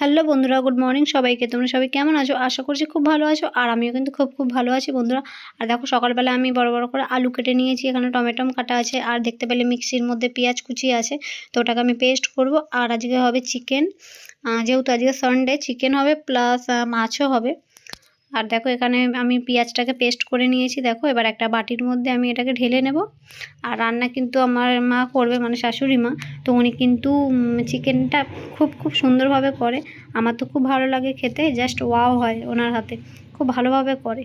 Hello বন্ধুরা, good morning সবাইকে। তোমরা সবাই কেমন আছো? আশা করছি খুব ভালো আছো, আর আমিও কিন্তু খুব খুব ভালো আছি বন্ধুরা। আর দেখো, সকালবেলা আমি বড় বড় করে আলু কেটে নিয়েছি, এখানে টমেটো কাটা আছে, আর দেখতে পেলে মিক্সির মধ্যে পেঁয়াজ কুচি আছে। তো ওটাকে আমি পেস্ট করব, আর আজকে হবে চিকেন। যেহেতু আজকে সানডে চিকেন হবে, প্লাস মাছও হবে। আর দেখো এখানে আমি পেঁয়াজটাকে পেস্ট করে নিয়েছি, দেখো। এবার একটা বাটির মধ্যে আমি এটাকে ঢেলে নেব। আর রান্না কিন্তু আমার মা করবে মানে শাশুড়ি মা। তো উনি কিন্তু চিকেনটা খুব খুব সুন্দরভাবে করে। আমার তো খুব ভালো লাগে খেতে জাস্ট ওয়াও হয় ওনার হাতে। খুব ভালোভাবে করে।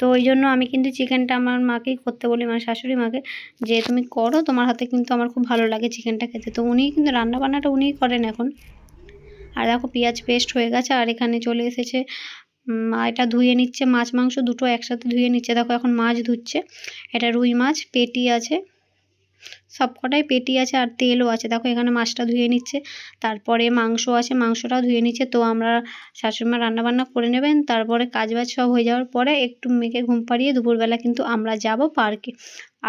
তো ওই জন্য আমি কিন্তু চিকেনটা আমার মাকেই করতে বলি মানে শাশুড়ি মাকে, যে তুমি করো, তোমার হাতে কিন্তু আমার খুব ভালো লাগে চিকেনটা খেতে। তো উনিই কিন্তু রান্না বান্নাটা উনিই করেন এখন। আর দেখো, পেঁয়াজ পেস্ট হয়ে গেছে, আর এখানে চলে এসেছে এটা ধুয়ে নিচ্ছে, মাছ, মাংস দুটো একসাথে ধুয়ে নিচ্ছে। দেখো এখন মাছ ধুচ্ছে, এটা রুই মাছ, পেটি আছে, সব কটাই পেটি আছে আর তেলও আছে। দেখো এখানে মাছটা ধুয়ে নিচ্ছে, তারপরে মাংস আছে, মাংসটাও ধুয়ে নিচ্ছে। তো আমরা শাশুড়িমা রান্নাবান্না করে নেবেন, তারপরে কাজ বাজ সব হয়ে যাওয়ার পরে একটু মেয়েকে ঘুম পাড়িয়ে দুপুরবেলা কিন্তু আমরা যাব পার্কে।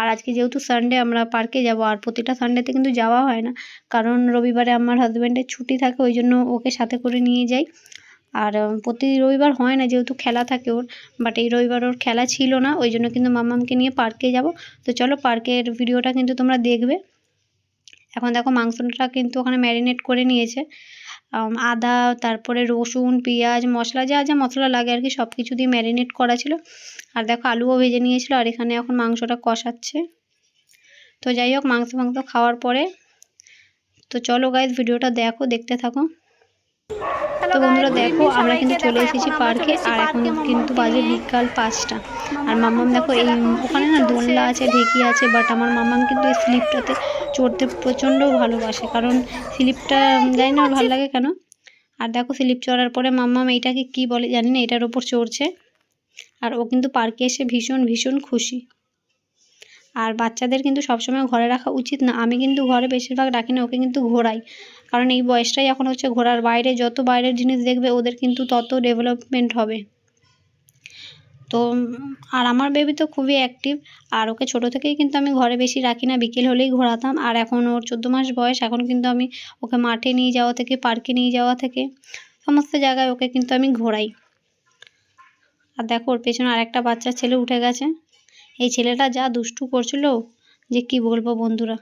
আর আজকে যেহেতু সানডে, আমরা পার্কে যাব, আর প্রতিটা সানডেতে কিন্তু যাওয়া হয় না। কারণ রবিবারে আমার হাজব্যান্ডের ছুটি থাকে, ওই জন্য ওকে সাথে করে নিয়ে যাই। আর প্রতি রবিবার হয় না যেহেতু খেলা থাকে ওর বাট এই রবিবার ওর খেলা ছিল না, ওই জন্য কিন্তু মাম্মামকে নিয়ে পার্কে যাব। তো চলো পার্কের ভিডিওটা কিন্তু তোমরা দেখবে। এখন দেখো মাংসটা কিন্তু ওখানে ম্যারিনেট করে নিয়েছে। আদা, তারপরে রসুন, পেঁয়াজ, মশলা, যা যা মশলা লাগে আর কি সব কিছু দিয়ে ম্যারিনেট করা ছিল। আর দেখো আলুও ভেজে নিয়েছিল আর এখানে এখন মাংসটা কষাচ্ছে। তো যাই হোক মাংস মাংস খাওয়ার পরে, তো চলো গাইজ ভিডিওটা দেখো, দেখতে থাকো। তো বন্ধুরা দেখো আমরা কিন্তু চলে এসেছি পার্কে আর এখন কিন্তু বাজে বিকাল পাঁচটা। আর মাম্মাম দেখো এই ওখানে না দোলনা আছে ঢেকি আছে বাট আমার মাম্মাম কিন্তু এই স্লিপটাতে চড়তে প্রচণ্ড ভালোবাসে কারণ স্লিপটা জানি না ভালো লাগে কেন? আর দেখো স্লিপ চড়ার পরে মাম্মাম এইটাকে কি বলে জানি না এটার ওপর চড়ছে। আর ও কিন্তু পার্কে এসে ভীষণ ভীষণ খুশি। আর বাচ্চাদের কিন্তু সবসময় ঘরে রাখা উচিত না। আমি কিন্তু ঘরে বেশিরভাগ রাখি না ওকে কিন্তু ঘোরাই। কারণ এই বয়সটাই এখন হচ্ছে ঘোরার বাইরে, যত বাইরের জিনিস দেখবে ওদের কিন্তু তত ডেভেলপমেন্ট হবে। তো, আর আমার বেবি তো খুবই অ্যাক্টিভ আর ওকে ছোটো থেকেই কিন্তু আমি ঘরে বেশি রাখি না। বিকেল হলেই ঘোরাতাম, আর এখন ওর চোদ্দ মাস বয়স, এখন কিন্তু আমি ওকে মাঠে নিয়ে যাওয়া থেকে পার্কে নিয়ে যাওয়া থেকে, সমস্ত জায়গায় ওকে কিন্তু আমি ঘোরাই। আর দেখো, ওর পেছনে আরেকটা বাচ্চা ছেলে উঠে গেছে। এই ছেলেটা যা দুষ্টু করছিল, যে কি বলব বন্ধুরা?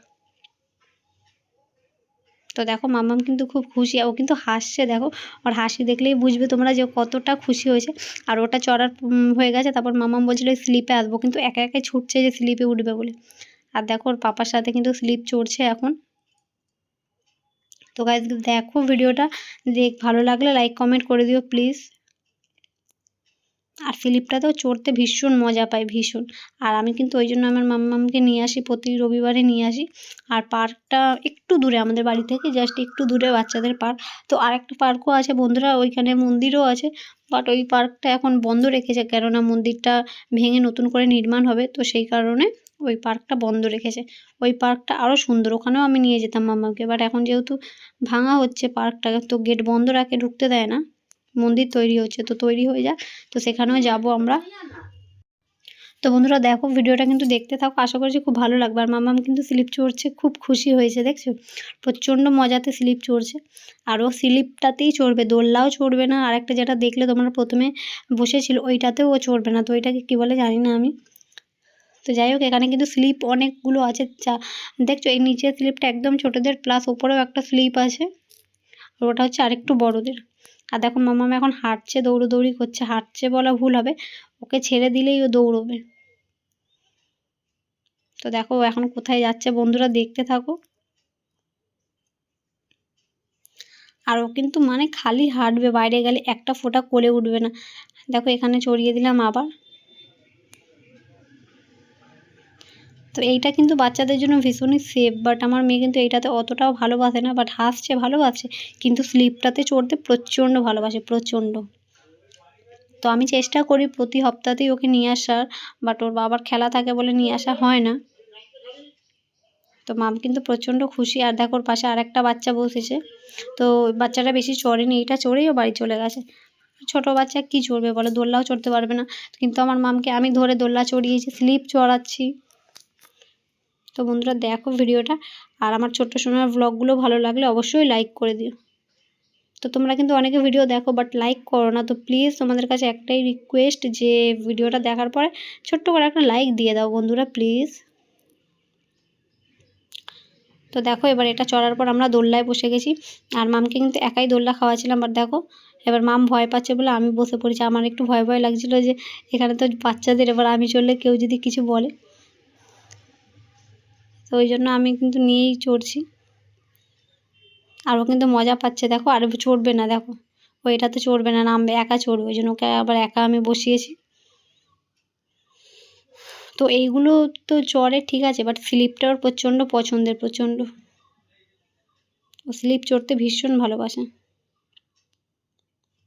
তো দেখো মাম্মাম কিন্তু খুব খুশি, ও কিন্তু হাসছে, দেখো, ওর হাসি দেখলেই বুঝবে তোমরা যে কতটা খুশি হয়েছে। আর ওটা চড়ার হয়ে গেছে, তারপর মামাম বলছিল স্লিপে আসব। কিন্তু একা একাই ছুটছে যে স্লিপে উঠবে বলে। আর দেখো, ওর পাপার সাথে কিন্তু স্লিপ চড়ছে এখন। তো গাইজ দেখো ভিডিওটা, দেখ, ভালো লাগলে লাইক কমেন্ট করে দিও প্লিজ আর স্লিপটাতেও চড়তে ভীষণ মজা পাই ভীষণ। আর আমি কিন্তু ওই জন্য আমার মাম্মামকে নিয়ে আসি, প্রতি রবিবারে নিয়ে আসি। আর পার্কটা একটু দূরে, আমাদের বাড়ি থেকে জাস্ট একটু দূরে, বাচ্চাদের পার্ক। তো আরেকটা পার্কও আছে বন্ধুরা, ওইখানে মন্দিরও আছে। বাট ওই পার্কটা এখন বন্ধ রেখেছে, কেননা মন্দিরটা ভেঙে নতুন করে নির্মাণ হবে। তো সেই কারণে ওই পার্কটা বন্ধ রেখেছে। ওই পার্কটা আরও সুন্দর, ওখানেও আমি নিয়ে যেতাম মাম্মাকে বাট এখন যেহেতু ভাঙা হচ্ছে পার্কটা তো গেট বন্ধ রাখে, ঢুকতে দেয় না। মন্দির তৈরি হচ্ছে, তো তৈরি হয়ে যাক, তো সেখানেও যাব আমরা। তো বন্ধুরা দেখো, ভিডিওটা কিন্তু দেখতে থাকো, আশা করছি খুব ভালো লাগবে। আর মামাম কিন্তু স্লিপ চড়ছে, খুব খুশি হয়েছে, দেখছ? প্রচণ্ড মজাতে স্লিপ চড়ছে। আর ও স্লিপটাতেই চড়বে, দোল্লাও চড়বে না। আর একটা যেটা দেখলে তোমরা প্রথমে বসেছিল, ওইটাতেও ও চড়বে না। তো ওইটাকে কী বলে জানি না আমি। তো যাই হোক, এখানে কিন্তু স্লিপ অনেকগুলো আছে। যা দেখছ, এই নিচের স্লিপটা একদম ছোটোদের, প্লাস ওপরেও একটা স্লিপ আছে। আর ওটা হচ্ছে আরেকটু বড়োদের। আর দেখো মামাম এখন হাঁটছে, দৌড়োদৌড়ি করছে, হাঁটছে বলা ভুল হবে, ওকে ছেড়ে দিলেই ও দৌড়বে। তো দেখো এখন কোথায় যাচ্ছে বন্ধুরা দেখতে থাকো। আর ও কিন্তু মানে খালি হাঁটবে, বাইরে গেলে একটা ফোঁটা কোলে উঠবে না। দেখো এখানে চড়িয়ে দিলাম আবার। তো এইটা কিন্তু বাচ্চাদের জন্য ভীষণই সেফ বাট আমার মেয়ে কিন্তু এইটাতে অতটাও ভালোবাসে না বাট হাসছে, ভালোবাসে, কিন্তু স্লিপটাতে চড়তে প্রচণ্ড ভালোবাসে, প্রচণ্ড। তো আমি চেষ্টা করি প্রতি সপ্তাহতেই ওকে নিয়ে আসার বাট ওর বাবার খেলা থাকে বলে নিয়ে আসা হয় না। তো মাম কিন্তু প্রচণ্ড খুশি, আর দেখো ওর পাশে আর একটা বাচ্চা বসেছে। তো বাচ্চাটা বেশি চড়েনি, এইটা চড়েই ও বাড়ি চলে গেছে। ছোট বাচ্চা কি চড়বে বলে, দোল্লাও চড়তে পারবে না। কিন্তু আমার মামকে আমি ধরে দোল্লা চড়িয়েছি স্লিপ চড়াচ্ছি। তো বন্ধুরা দেখো ভিডিওটা। আর আমার ছোট্ট সোনার ব্লগগুলো ভালো লাগলে অবশ্যই লাইক করে দিও। তো তো তোমরা কিন্তু অনেকে ভিডিও দেখো বাট লাইক করো না। তো প্লিজ তোমাদের কাছে একটাই রিকোয়েস্ট যে ভিডিওটা দেখার পরে ছোট্ট করে একটা লাইক দিয়ে দাও বন্ধুরা প্লিজ তো দেখো এবার এটা চড়ার পর আমরা দোল্লায় বসে গেছি। আর মামকে কিন্তু একাই দোল্লা খাওয়াছিলাম বাট দেখো এবার মাম ভয় পাচ্ছে বলে আমি বসে পড়েছি। আমার একটু ভয় ভয় লাগছিল যে এখানে তো বাচ্চাদের, এবার আমি চললে কেউ যদি কিছু বলে। তো ওই জন্য আমি কিন্তু নিয়েই চড়ছি। আর ও কিন্তু মজা পাচ্ছে, দেখো, আর চড়বে না, দেখো। ও এটাতে চড়বে না, নামবে, একা চড়বে, ওই জন্য ওকে আবার একা আমি বসিয়েছি। তো এইগুলো তো চড়ে, ঠিক আছে বাট স্লিপটা ওর প্রচণ্ড পছন্দের, প্রচণ্ড। ও স্লিপ চড়তে ভীষণ ভালোবাসে।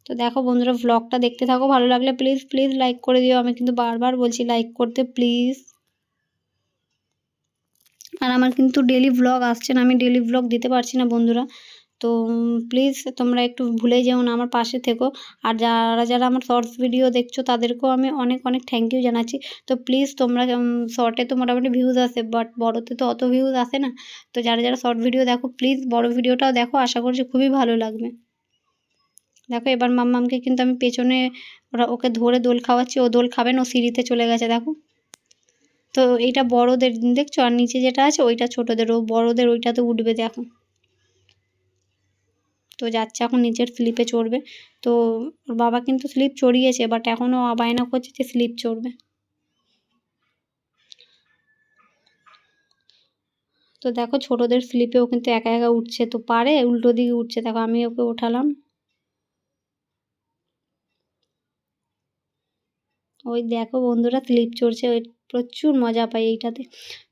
তো দেখো বন্ধুরা ভ্লগটা দেখতে থাকো, ভালো লাগলে প্লিজ প্লিজ লাইক করে দিও। আমি কিন্তু বারবার বলছি লাইক করতে প্লিজ আর আমার কিন্তু ডেলি ভ্লগ আসছে না, আমি ডেলি ভ্লগ দিতে পারছি না বন্ধুরা। তো প্লিজ তোমরা একটু ভুলে যেও না, আমার পাশে থেকো। আর যারা যারা আমার শর্টস ভিডিও দেখছ, তাদেরকেও আমি অনেক অনেক থ্যাংক ইউ জানাচ্ছি। তো প্লিজ তোমরা শর্টে তো মোটামুটি ভিউজ আসে বাট বড়োতে তো অত ভিউজ আসে না। তো যারা যারা শর্ট ভিডিও দেখো প্লিজ বড় ভিডিওটাও দেখো, আশা করছি খুবই ভালো লাগবে। দেখো, এবার মাম্মামকে কিন্তু আমি পেছনে ওরা, ওকে ধরে দোল খাওয়াচ্ছি, ও দোল খাবেন ও সিঁড়িতে চলে গেছে, দেখো। তো এইটা বড়দের, দেখছ? আর নিচে যেটা আছে, ওইটা ছোটোদের ও বড়দের ওইটাতে উঠবে, দেখো। তো যাচ্ছে এখন নিচের স্লিপে চড়বে। তো ওর বাবা কিন্তু স্লিপ চড়িয়েছে বাট এখনও বায়না করছে যে স্লিপ চড়বে। তো দেখো, ছোটোদের স্লিপেও কিন্তু একা একা উঠছে। তো পারে, উল্টো দিকে উঠছে। দেখো, আমি ওকে ওঠালাম। ওই দেখো বন্ধুরা স্লিপ চড়ছে। ওই প্রচুর মজা পাই এইটাতে।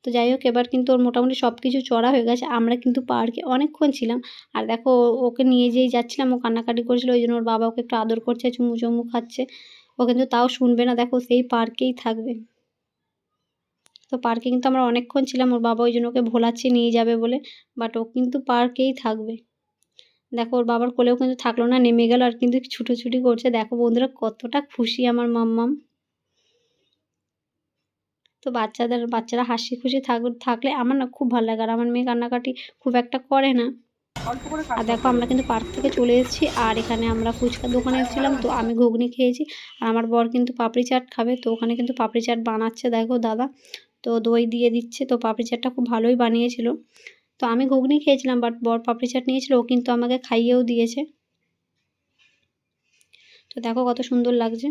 তো যাই হোক, এবার কিন্তু ওর মোটামুটি সব কিছু চড়া হয়ে গেছে। আমরা কিন্তু পার্কে অনেকক্ষণ ছিলাম। আর দেখো ওকে নিয়ে যেই যাচ্ছিলাম, ও কান্নাকাটি করছিল, ওই জন্য ওর বাবা ওকে একটু আদর করছে চুমু চুমু খাচ্ছে। ও কিন্তু তাও শুনবে না, দেখো সেই পার্কেই থাকবে। তো পার্কে কিন্তু আমরা অনেকক্ষণ ছিলাম, ওর বাবা ওই জন্য ওকে ভোলাচ্ছে, নিয়ে যাবে বলে। বাট ও কিন্তু পার্কেই থাকবে। দেখো, ওর বাবার কোলেও কিন্তু থাকল না, নেমে গেল আর কিন্তু ছুটোছুটি করছে। দেখো বন্ধুরা, কতটা খুশি আমার মাম্মাম। তো বাচ্চাদের বাচ্চারা হাসি খুশি থাক থাকলে আমার না খুব ভালো লাগে। আর আমার মেয়ে কান্নাকাটি খুব একটা করে না। আর দেখো আমরা কিন্তু পার্ক থেকে চলে এসেছি। আর এখানে আমরা ফুচকার দোকানে এসেছিলাম তো আমি ঘুগনি খেয়েছি। আর আমার বর কিন্তু পাপড়ি চাট খাবে তো ওখানে কিন্তু পাপড়ি চাট বানাচ্ছে দেখো দাদা। তো দই দিয়ে দিচ্ছে তো পাপড়ি চাটটা খুব ভালোই বানিয়েছিল। তো আমি ঘুগনি খেয়েছিলাম বাট বর পাপড়ি চাট নিয়েছিল ও কিন্তু আমাকে খাইয়েও দিয়েছে। তো দেখো কত সুন্দর লাগছে।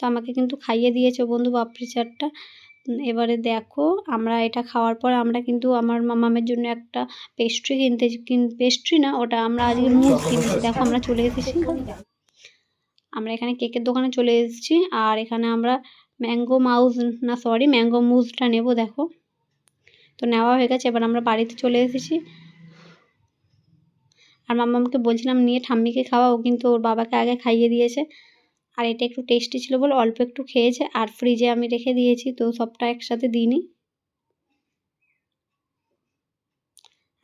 তো আমাকে কিন্তু খাইয়ে দিয়েছে বন্ধু পাপড়ি চাটটা। এবারে দেখো, আমরা এটা খাওয়ার পর আমরা কিন্তু আমার মামামের জন্য একটা পেস্ট্রি কিনতে পেস্ট্রি না, ওটা আমরা আজকে মুজ কিনেছি। দেখো, আমরা চলে এসেছি। আমরা এখানে কেকের দোকানে চলে এসেছি আর এখানে আমরা ম্যাঙ্গো মাউজ, না সরি ম্যাঙ্গো মুজটা নেব, দেখো। তো নেওয়া হয়ে গেছে, এবার আমরা বাড়িতে চলে এসেছি। আর মাম্মামকে বলছিলাম, নিয়ে ঠাম্মিকে খাওয়াও। কিন্তু ওর বাবাকে আগে খাইয়ে দিয়েছে। আর এটা একটু টেস্টি ছিল বলে অল্প একটু খেয়েছে আর ফ্রিজে আমি রেখে দিয়েছি, তো সবটা একসাথে দিইনি।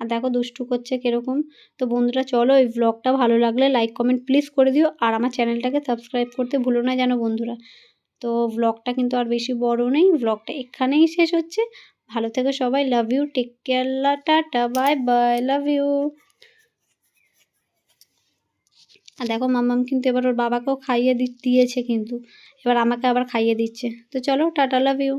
আর দেখো দুষ্টু করছে কীরকম। তো বন্ধুরা, চলো এই ব্লগটা ভালো লাগলে লাইক কমেন্ট প্লিজ করে দিও আর আমার চ্যানেলটাকে সাবস্ক্রাইব করতে ভুলো না যেন বন্ধুরা। তো ব্লগটা কিন্তু আর বেশি বড় নেই ব্লগটা এখানেই শেষ হচ্ছে। ভালো থেকো সবাই love you take care tata bye bye love you আর দেখো মাম্মাম কিন্তু এবার ওর বাবাকেও খাইয়ে দিয়েছে কিন্তু। এবার আমাকে আবার খাইয়ে দিচ্ছে। তো চলো, টাটা লাভ ইউ